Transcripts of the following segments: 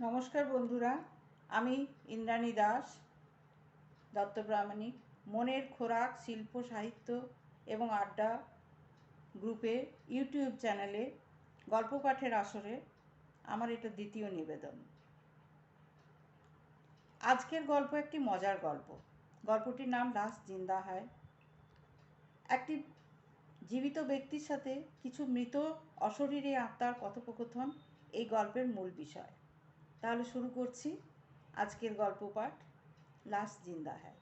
নমস্কার বন্ধুরা, আমি ইন্দ্রাণী দাস দত্তপ্রামাণিক মনের খোরাক, শিল্প, সাহিত্য এবং আড্ডা গ্রুপে ইউটিউব চ্যানেলে গল্প পাঠের আসরে আমার এটা দ্বিতীয় নিবেদন। আজকের গল্প একটি মজার গল্প। গল্পটির নাম লাশ জিন্দা হয়। একটি জীবিত ব্যক্তির সাথে কিছু মৃত অশরীরী আত্মার কথোপকথন এই গল্পের মূল বিষয়। তাহলে শুরু করছি আজকের গল্প পাঠ। লাশ জিন্দা হ্যায়।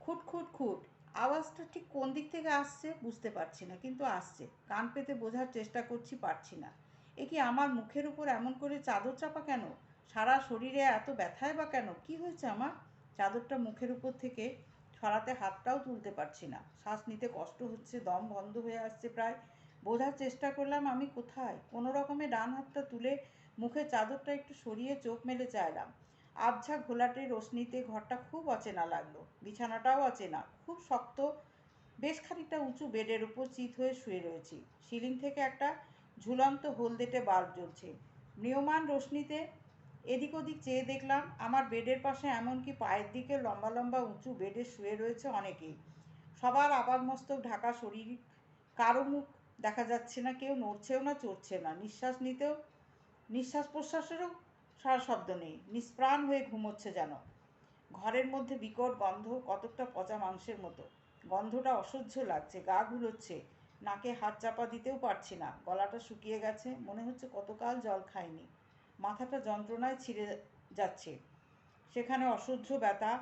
খুট খুট খুট, আওয়াজটা ঠিক কোন দিক থেকে আসছে বুঝতে পারছি না, কিন্তু আসছে। কান পেতে বোঝার চেষ্টা করছি, পারছি না। এ কি আমার মুখের উপর এমন করে চাদর চাপা কেন? সারা শরীরে এত ব্যথায় বা কেন? কি হয়েছে আমার? চাদরটা মুখের উপর থেকে সরাতে হাতটাও তুলতে পারছি না। শ্বাস নিতে কষ্ট হচ্ছে, দম বন্ধ হয়ে আসছে প্রায়। বোঝার চেষ্টা করলাম আমি কোথায়? কোনো রকমে ডান হাতটা তুলে মুখে চাদরটা একটু সরিয়ে চোখ মেলে চাইলাম। আবঝা ঘোলাটে রোশনিতে ঘরটা খুব অচেনা লাগল। বিছানাটাও অচেনা, খুব শক্ত। বেশ খানিকটা উঁচু বেডের উপর চিত হয়ে শুয়ে রয়েছি। সিলিং থেকে একটা ঝুলন্ত হলদেটে বাল্ব জ্বলছে। নিয়মান রোশনিতে এদিক ওদিক চেয়ে দেখলাম আমার বেডের পাশে এমনকি পায়ের দিকে লম্বা লম্বা উঁচু বেডে শুয়ে রয়েছে অনেকেই। সবার আবাদ মস্তক ঢাকা শরীর, কারও মুখ দেখা যাচ্ছে না, কেউ নড়ছেও না, চড়ছে না। নিঃশ্বাস নিতেও নিঃশ্বাস প্রশ্বাসেরও সারা শব্দ নেই। নিষ্প্রাণ হয়ে ঘুমোচ্ছে যেন। ঘরের মধ্যে বিকট গন্ধ, কতকটা পচা মাংসের মতো। গন্ধটা অসহ্য লাগছে, গা গুলোচ্ছে নাকে হাত চাপা দিতেও পারছি না। গলাটা শুকিয়ে গেছে, মনে হচ্ছে কতকাল জল খায়নি মাথাটা যন্ত্রণায় ছিঁড়ে যাচ্ছে। সেখানে অসহ্য ব্যথা,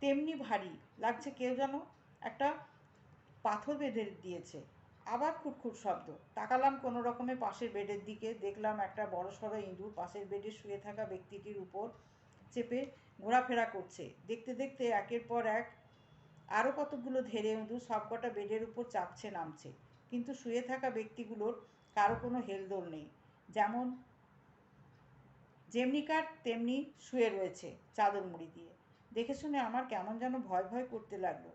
তেমনি ভারী। লাগছে কেউ যেন একটা পাথর বেঁধে দিয়েছে। আবার খুটখুট শব্দ। তাকালাম কোনো রকমে পাশের বেডের দিকে। দেখলাম একটা বড় সড়ো ইঁদুর পাশের বেডে শুয়ে থাকা ব্যক্তিটির উপর চেপে ঘোরাফেরা করছে। দেখতে দেখতে একের পর এক আরও কতগুলো ধেরে ইঁদুর সবকটা বেডের উপর চাপছে, নামছে। কিন্তু শুয়ে থাকা ব্যক্তিগুলোর কারও কোনো হেলদোল নেই। যেমন যেমনিকার তেমনি শুয়ে রয়েছে চাদর মুড়ি দিয়ে। দেখে শুনে আমার কেমন যেন ভয় ভয় করতে লাগল।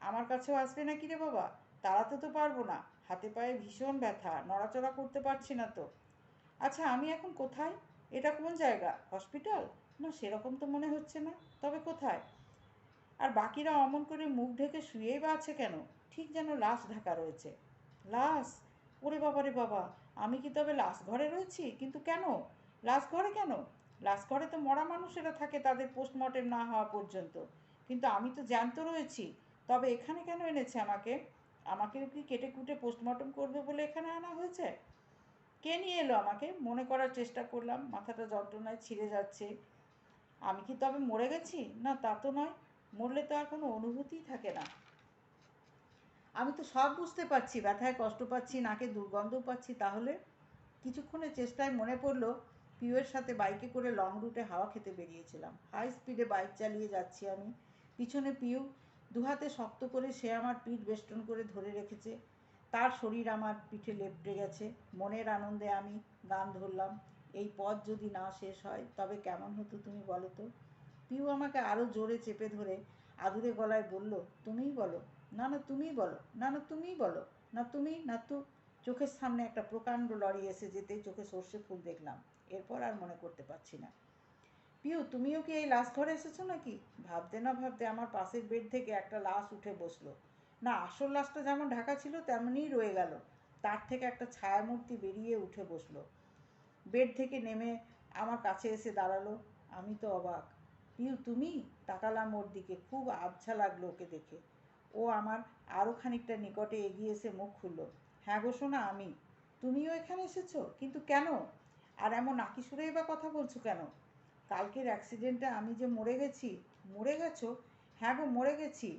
আমার কাছেও আসবে না কি রে বাবা? তাড়াতে তো পারব না। হাতে পায়ে ভীষণ ব্যথা, নড়াচড়া করতে পারছি না তো। আচ্ছা আমি এখন কোথায়? এটা কোন জায়গা? হসপিটাল? না, সেরকম তো মনে হচ্ছে না। তবে কোথায়? আর বাকিরা অমন করে মুখ ঢেকে শুয়েই বা আছে কেন? ঠিক যেন লাশ ঢাকা রয়েছে। লাশ? ওরে বাবা রে বাবা, আমি কি তবে লাশ ঘরে রয়েছি? কিন্তু কেন? লাশ ঘরে কেন? লাশ ঘরে তো মরা মানুষেরা থাকে তাদের পোস্টমর্টেম না হওয়া পর্যন্ত। কিন্তু আমি তো জ্যান্ত রয়েছি। তবে এখানে কেন এনেছে আমাকে? আমাকে কি কেটে কুটে পোস্টমর্টম করবে বলে এখানে আনা হয়েছে? কে নিয়ে এলো আমাকে? মনে করার চেষ্টা করলাম, মাথাটা যন্ত্রণায় ছিঁড়ে যাচ্ছে। আমি কি তবে মরে গেছি? না, তা তো নয়। মরলে তো আর কোনো অনুভূতিই থাকে না। আমি তো সব বুঝতে পারছি, ব্যথায় কষ্ট পাচ্ছি, নাকে দুর্গন্ধ পাচ্ছি, তাহলে? কিছুক্ষণের চেষ্টায় মনে পড়ল, পিউয়ের সাথে বাইকে করে লং রুটে হাওয়া খেতে বেরিয়েছিলাম। হাই স্পিডে বাইক চালিয়ে যাচ্ছি আমি। পিছনে পিউ দুহাতে শক্ত করে সে আমার পিঠ বেষ্টন করে ধরে রেখেছে। তার শরীর আমার পিঠে লেপটে গেছে। মনের আনন্দে আমি গান ধরলাম। এই পথ যদি না শেষ হয়, তবে কেমন হতো তুমি বলো তো? পিউ আমাকে আরও জোরে চেপে ধরে আদুরে গলায় বলল, তুমিই বলো। না না, তুমিই বলো। না না, তুমিই বলো। না, তুমি, না, তো চোখের সামনে একটা প্রকাণ্ড লরি এসে যেতে চোখে সর্ষে ফুল দেখলাম। এরপর আর মনে করতে পারছি না। পিউ, তুমিও কি এই লাশ ঘরে এসেছ নাকি? ভাবতে না ভাবতে আমার পাশের বেড থেকে একটা লাশ উঠে বসল। না, আসল লাশটা যেমন ঢাকা ছিল, তেমনই রয়ে গেল। তার থেকে একটা ছায়ামূর্তি বেরিয়ে উঠে বসল। বেড থেকে নেমে আমার কাছে এসে দাঁড়াল। আমি তো অবাক। পিউ, তুমি? তাকালাম ওর দিকে। খুব আবছা লাগল ওকে দেখে। ও আমার আরও খানিকটা নিকটে এগিয়ে এসে মুখ খুললো। হ্যাঁ গো শোনা আমি। তুমিও এখানে এসেছ? কিন্তু কেন? আর এমন নাকি সুরেই বা কথা বলছো কেন? কালকের অ্যাক্সিডেন্টে আমি যে মরে গেছি, মরে গেছো? হ্যাঁ গো, মরে গেছি।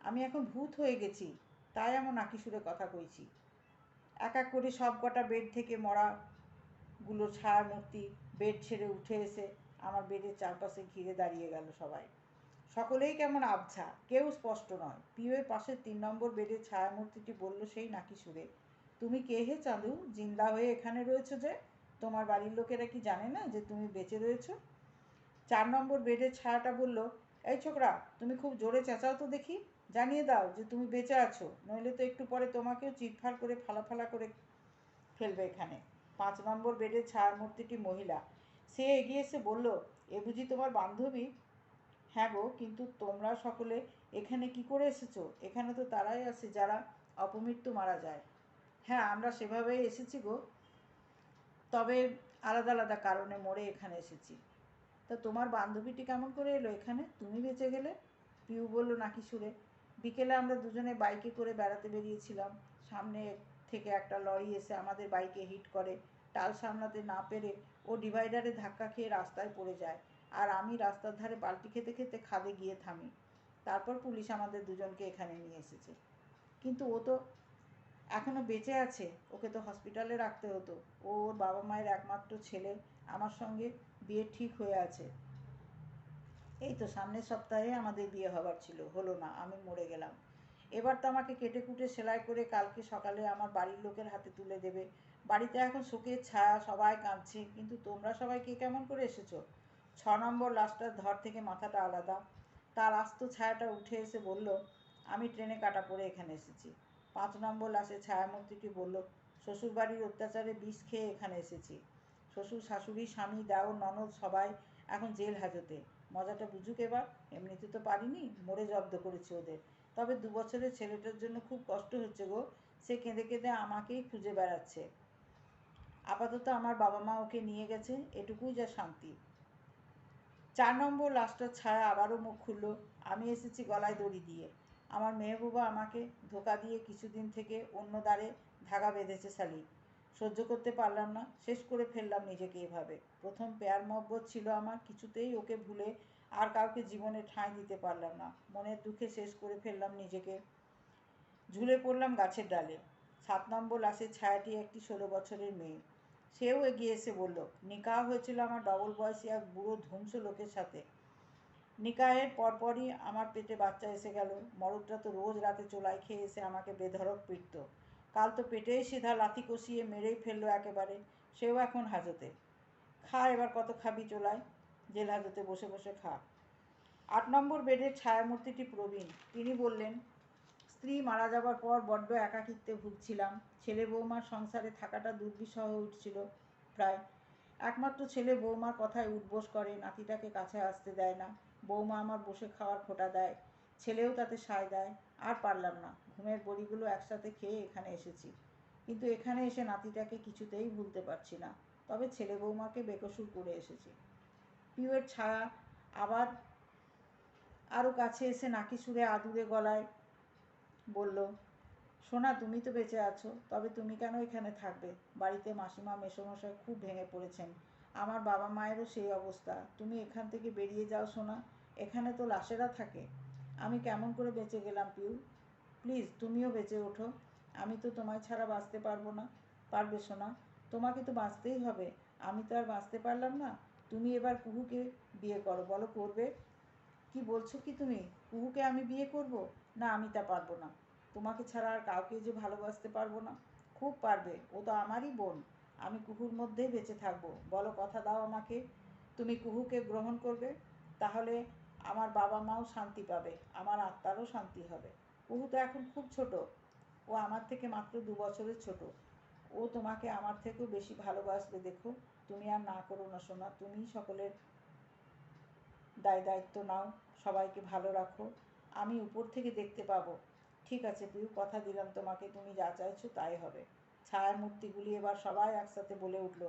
আমি এখন ভূত হয়ে গেছি, তাই এমন নাকি সুরে কথা কইছি। এক এক করে সব কটা বেড থেকে মরাগুলো ছায়া মূর্তি বেড ছেড়ে উঠে এসে আমার বেডের চারপাশে ঘিরে দাঁড়িয়ে গেল সবাই। সকলেই কেমন আবছা, কেউ স্পষ্ট নয়। পিওয়ের পাশের তিন নম্বর বেডের ছায়ামূর্তিটি বলল, সেই নাকি সুরে। তুমি কে হে চাঁদু? জিন্দা হয়ে এখানে রয়েছো যে? তোমার বাড়ির লোকেরা কি জানে না যে তুমি বেঁচে রয়েছো? চার নম্বর বেডের ছায়াটা বলল, এই ছোকরা, তুমি খুব জোরে চেঁচাও তো দেখি। জানিয়ে দাও যে তুমি বেঁচে আছো, নইলে তো একটু পরে তোমাকেও চিটফাট করে ফালা ফালা করে ফেলবে এখানে। পাঁচ নম্বর বেডের ছায়ামূর্তিটি মহিলা। সে এগিয়ে এসে বলল, এ বুঝি তোমার বান্ধবী? হ্যাঁ গো, কিন্তু তোমরা সকলে এখানে কি করে এসেছ? এখানে তো তারাই আছে যারা অপমৃত্যু মারা যায়। হ্যাঁ আমরা সেভাবেই এসেছি গো। তবে আলাদা আলাদা কারণে মরে এখানে এসেছি। তা তোমার বান্ধবীটি কেমন করে এলো এখানে? তুমি বেঁচে গেলে? পিউ বলল, নাকি সুরে। বিকেলে আমরা দুজনে বাইকে করে বেড়াতে বেরিয়েছিলাম। সামনে থেকে একটা লরি এসে আমাদের বাইকে হিট করে। টাল সামলাতে না পেরে ও ডিভাইডারে ধাক্কা খেয়ে রাস্তায় পড়ে যায়। আর আমি রাস্তার ধারে বালতি খেতে খেতে খাদে গিয়ে থামি। তারপর পুলিশ আমাদের দুজনকে এখানে নিয়ে এসেছে। কিন্তু ও তো এখনও বেঁচে আছে, ওকে তো হসপিটালে রাখতে হতো। ওর বাবা মায়ের একমাত্র ছেলে, আমার সঙ্গে বিয়ে ঠিক হয়ে আছে। এই তো সামনের সপ্তাহে আমাদের বিয়ে হবার ছিল, হলো না, আমি মরে গেলাম। এবার তো আমাকে কেটে কুটে সেলাই করে কালকে সকালে আমার বাড়ির লোকের হাতে তুলে দেবে। বাড়িতে এখন শোকের ছায়া, সবাই কাঁদছে, কিন্তু তোমরা সবাই কে কেমন করে এসেছ? ছ নম্বর লাশটার ধর থেকে মাথাটা আলাদা। তার আস্ত ছায়াটা উঠে এসে বলল, আমি ট্রেনে কাটা পড়ে এখানে এসেছি। পাঁচ নম্বর লাশে ছায়ামূর্তিটি বলল, শ্বশুরবাড়ির অত্যাচারে বিষ খেয়ে এখানে এসেছি। শ্বশুর, শাশুড়ি, স্বামী দেওর ননদ সবাই এখন জেল হাজতে। মজাটা বুঝুক এবার, এমনিতে তো পারিনি, মরে জব্দ করেছে ওদের। তবে দু বছরের ছেলেটার জন্য খুব কষ্ট হচ্ছে গো, সে কেঁদে কেঁদে আমাকেই খুঁজে বেড়াচ্ছে। আপাতত আমার বাবা মা ওকে নিয়ে গেছে, এটুকুই যা শান্তি। চার নম্বর লাস্টার ছায়া আবারও মুখ খুলল, আমি এসেছি গলায় দড়ি দিয়ে। আমার মেহবুবা আমাকে ধোকা দিয়ে কিছুদিন থেকে অন্য দ্বারে ধাগা বেঁধেছে শালি সহ্য করতে পারলাম না, শেষ করে ফেললাম নিজেকে এভাবে। প্রথম পেয়ার মহব্বত ছিল আমার, কিছুতেই ওকে ভুলে আর কাউকে জীবনে ঠাঁই দিতে পারলাম না। মনের দুঃখে শেষ করে ফেললাম নিজেকে। ঝুলে পড়লাম গাছের ডালে। সাত নম্বর লাশের ছায়াটি একটি ষোলো বছরের মেয়ে। সেও এগিয়ে এসে বলল, নিকাহ হয়েছিল আমার ডবল বয়সী এক বুড়ো ধ্বংস লোকের সাথে। নিকাহের পরপরই আমার পেটে বাচ্চা এসে গেল। মরদটা তো রোজ রাতে চোলাই খেয়ে এসে আমাকে বেধড়ক পিটত। কাল তো পেটেই সিধা লাথি কষিয়ে মেরেই ফেলল একেবারে। সেও এখন হাজতে। খা, এবার কত খাবি চোলায় জেল হাজতে বসে বসে খা। আট নম্বর বেডের ছায়ামূর্তিটি প্রবীণ। তিনি বললেন, স্ত্রী মারা যাবার পর বড্ড একাকিত্বে ভুগছিলাম। ছেলে বৌমার সংসারে থাকাটা দুর্বিষহ উঠছিল প্রায়। একমাত্র ছেলে বৌমার কথায় উঠবোস করে, নাতিটাকে কাছে আসতে দেয় না। বৌমা আমার বসে খাওয়ার খোটা দেয়, ছেলেও তাতে সায় দেয়, আর পারলাম না, ঘুমের বড়িগুলো একসাথে খেয়ে এখানে এসেছি। কিন্তু এখানে এসে নাতিটাকে কিছুতেই ভুলতে পারছি না, তবে ছেলে বৌমাকে বেকসুর করে এসেছি। পিউয়ের ছায়া আবার আরও কাছে এসে নাকি সুরে আদুরে গলায় বলল, সোনা, তুমি তো বেঁচে আছো, তবে তুমি কেন এখানে থাকবে? বাড়িতে মাসিমা, মেসোমশাই খুব ভেঙে পড়েছেন আমার বাবা মায়েরও সেই অবস্থা। তুমি এখান থেকে বেরিয়ে যাও, সোনা। এখানে তো লাশেরা থাকে। আমি কেমন করে বেঁচে গেলাম, পিউ? প্লিজ, তুমিও বেঁচে ওঠো। আমি তো তোমায় ছাড়া বাঁচতে পারব না। পারবে, সোনা। তোমাকে তো বাঁচতেই হবে। আমি তো আর বাঁচতে পারলাম না। তুমি এবার কুহুকে বিয়ে করো। বলো, করবে? কি বলছো কি তুমি? কুহুকে আমি বিয়ে করব? না, আমি তা পারব না। তোমাকে ছাড়া আর কাউকে যে ভালোবাসতে পারব না। খুব পারবে। ও তো আমারই বোন। আমি কুহুর মধ্যেই বেঁচে থাকব। বলো, কথা দাও আমাকে। তুমি কুহুকে গ্রহণ করবে, তাহলে আমার বাবা মাও শান্তি পাবে, আমার আত্মারও শান্তি হবে। কুহু তো এখন খুব ছোট, ও আমার থেকে মাত্র দু বছরের ছোট। ও তোমাকে আমার থেকেও বেশি ভালোবাসবে, দেখো। তুমি আর না করো না শোনা তুমি সকলের দায় দায়িত্ব নাও, সবাইকে ভালো রাখো। আমি উপর থেকে দেখতে পাবো। ঠিক আছে পিউ কথা দিলাম তোমাকে, তুমি যা চাইছো তাই হবে। ছায়া মূর্তিগুলি এবার সবাই একসাথে বলে উঠল,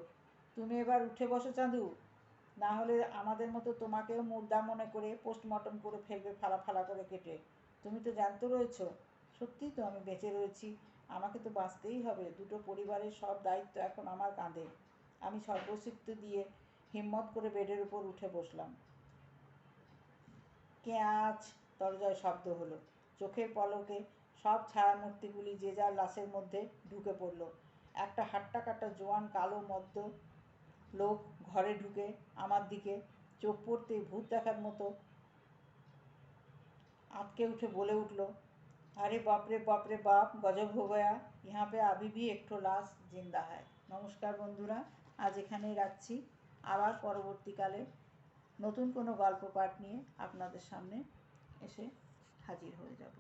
তুমি এবার উঠে বসো চাঁদু। না হলে আমাদের মতো তোমাকেও মুর্দা মনে করে পোস্টমর্টম করে ফেলবে ফালা ফালা করে কেটে। তুমি তো জ্যান্ত রয়েছ। সত্যিই তো আমি বেঁচে রয়েছি। আমাকে তো বাঁচতেই হবে। দুটো পরিবারের সব দায়িত্ব এখন আমার কাঁধে। আমি সর্বস্বীত্ব দিয়ে হিম্মত করে বেডের উপর উঠে বসলাম। কেঁচ দরজায় শব্দ হলো। চোখের পলকে সব ছায়ামূর্তিগুলি যে যার লাশের মধ্যে ঢুকে পড়ল। একটা হাট্টাকাটা জোয়ান কালো মদ্য লোক ঘরে ঢুকে আমার দিকে চোখ পড়তে ভূত দেখার মতো আঁতকে উঠে বলে উঠল, আরে বাপরে বাপরে বাপ, গজব হো গয়া। ইহা পে আবি ভি একটু লাশ জিন্দা হয় নমস্কার বন্ধুরা, আজ এখানেই রাখছি। আবার পরবর্তীকালে নতুন কোনো গল্প পাঠ নিয়ে আপনাদের সামনে এসে হাজির হয়ে যাব।